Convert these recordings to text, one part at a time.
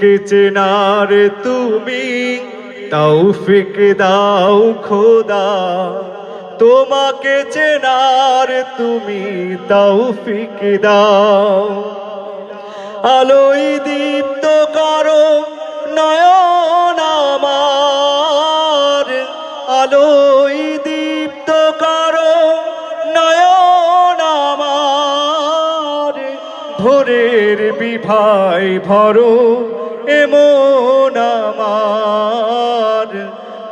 কে চেনার তুমি, তৌফিক দাও খোদা। তোমাকে চেনার তুমি, তৌফিক দাও। আলোই দীপ্ত করো নয়ন আমার আলোই ভোরের বিভাই ভরো এমন আমার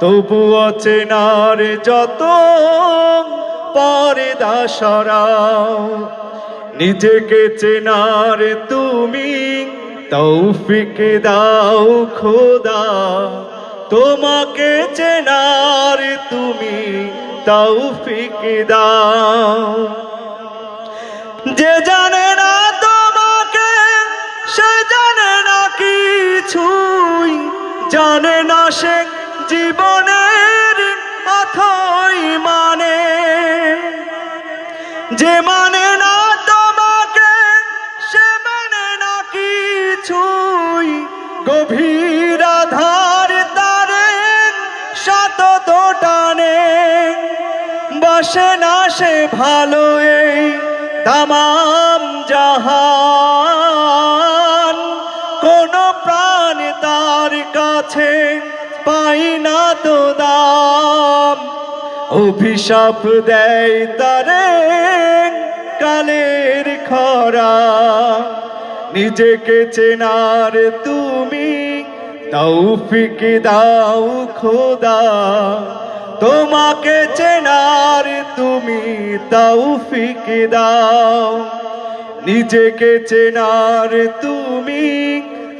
তবু অচেনার যত পরে দাসরাও নিজেকে চেনার তুমি তৌফিক দাও, খোদা। তোমাকে চেনার তুমি তৌফিক দাও। যে জানে জানে না সে জীবনের অথই মানে। যে মানে না তোমাকে, সে মানে না কিছুই। গভীর আধার তারে শত টানে। বসে না সে ভালো এই তামাম জাহান কাছে পাই না তো দাম। অভিশাপ দেয় তারে কালের খরা। নিজেকে চেনার তুমি তৌফিক দাও খোদা। তোমাকে চেনার তুমি তৌফিক দাও। নিজেকে চেনার তুমি